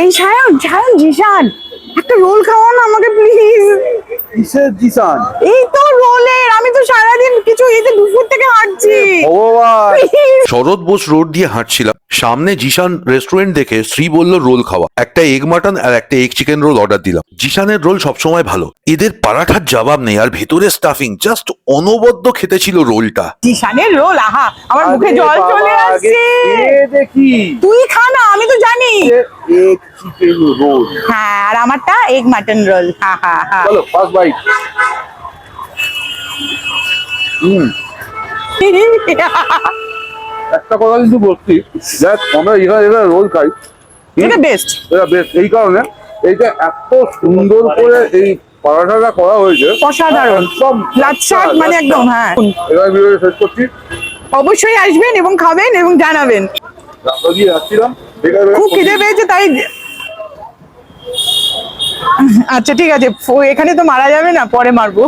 এই সায়ন সায়ন জিশান একটা রোল খাওয়া না আমাকে প্লিজ কিসের জিসান এই তো রোলের আমি তো সারাদিন কিছু এই যে দুপুর থেকে হাঁটছি। শরৎ বোস রোড দিয়ে হাঁটছিলাম। সামনে জিশান রেস্টুরেন্ট দেখে শ্রী বলল রোল খাওয়া। একটা এগ মাটন আর একটা এগ চিকেন রোল অর্ডার দিলাম। জিশানের রোল সবসময় ভালো। এদের পারাঠার জবাব নেই আর ভেতরে স্টাফিং জাস্ট অনবদ্য খেতে ছিল রোলটা। জিশানের রোল আহা আমার মুখে জল চলে আসছে। দেখি। তুই খা এগ চিকেন রোল হ্যাঁ আর আমারটা এগ মাটন রোল হা হা হা। চলো ফার্স্ট বাইট হুম। একটা কথা কিন্তু বলছি দেখ আমরা এখানে এখানে রোল খাই। এটা বেস্ট এটা বেশ এই কারণে এইটা এত সুন্দর করে এই পরাঠাটা করা হয়েছে। অসাধারণ। একদম লাচ্ছাট মানে একদম হ্যাঁ। এবার ভিডিও শেষ করছি। অবশ্যই আসবেন এবং খাবেন এবং জানাবেন। রাস্তা দিয়ে যাচ্ছিলাম খুব খিদে পেয়েছে তাই আচ্ছা ঠিক আছে এখানে তো মারা যাবে না পরে মারবো।